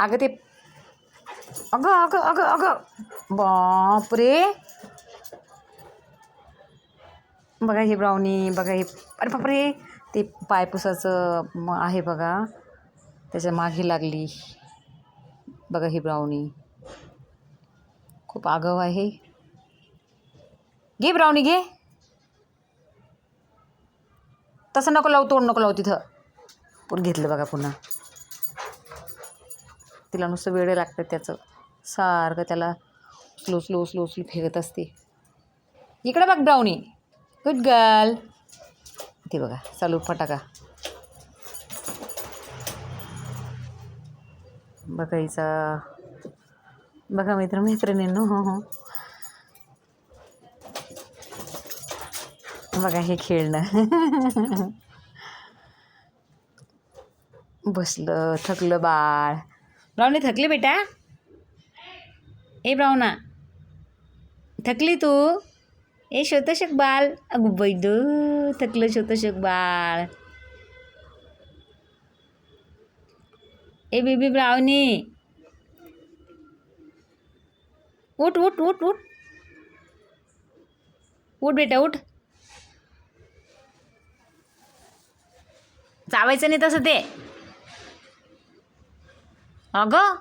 अगं ते अगं अगं अगं अगं. बापरे. बघा हे ब्राउनी बघा हे अरे बापरे. ते पायपुसाचं आहे बघा. त्याच्यामागे लागली. बघा ही ब्राउनी. खूप आगव आहे. घे ब्राउनी घे. तसं नको लावू तोंड नको लावू तिथं. पण घेतलं बघा पुन्हा. तिला नुसतं वेळ लागतं त्याचं. सारखं त्याला स्लो स्लो स्लो स्लो फेकत असते. इकडे बघ ब्राउनी. गुड गर्ल ते बघा चालू फटाका. बघायचा बघा मित्र मैत्रिणींनो हो हो बघा हे खेळणं. बसलं थकलं बाळ. ब्राउनी थकली बेटा? ए ब्रावणा थकली तू? ए शोतशक बाळ अगं बैद थकलं शोतशक बाळ. ए बेबी ब्राउनी। उठ उठ उठ उठ। उठ बेटा उठ. चावायचं नाही तसं ते. अगं.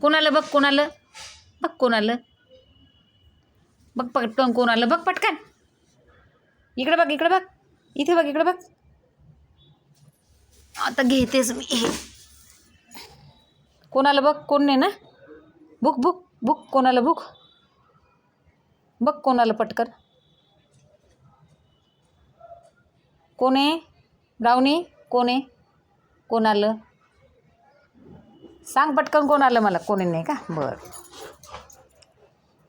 कोणाला बघ कोणाला? बघ कोणाला. बघ पटकन कोणाला. बघ पटकन. इकडे बघ इकडे बघ. इथे बघ इकडे बघ. आता घेतेच मी. हे कोणाला बघ कोण नाही ना? बुक बुक बुक कोणाला बुक बघ कोणाला पटकन. कोण आहे? ब्राउनी कोण आहे? सांग पटकन कोण आलं मला. कोणी नाही का? बरं.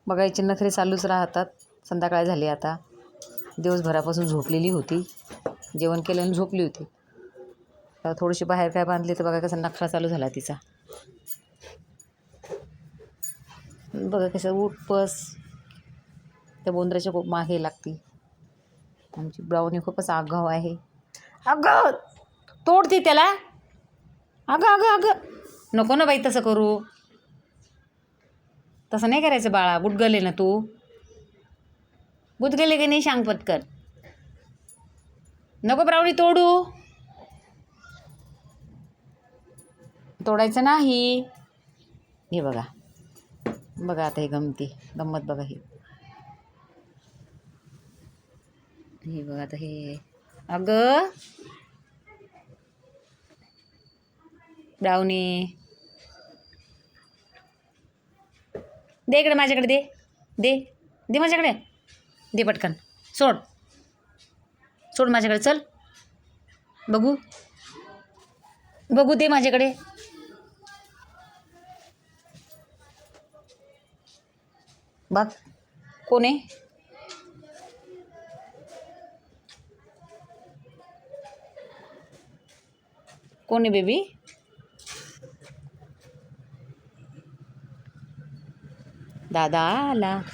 बघायची नखरे चालूच राहतात. संध्याकाळ झाली आता. दिवसभरापासून झोपलेली होती. जेवण केलं आणि झोपली होती. थोडीशी बाहेर काय बांधली तर बघा कसा नखरा चालू झाला तिचा. बघा कसं उठ त्या बोंद्राच्या खूप मागे लागती. आमची ब्राऊनी खूपच आगाव आहे. अगं तोडते त्याला. अगं अगं अगं! नको ना बाई तसं करू. तसं नाही करायचं बाळा बुटगले ना तू. गुदगले की नाही सांग पटकन. नको प्रावणी तोडू. तोडायचं नाही. हे बघा. बघा आता हे गमती. गंमत बघा ही. हे बघा आता हे. अगं. ब्राउनी. दे इकडे माझ्याकडे दे. दे. दे माझ्याकडे. दे पटकन. सोड. सोड माझ्याकडे. चल. बघू. बघू दे माझ्याकडे. बघ. कोण आहे? कोण आहे बेबी? दादा आला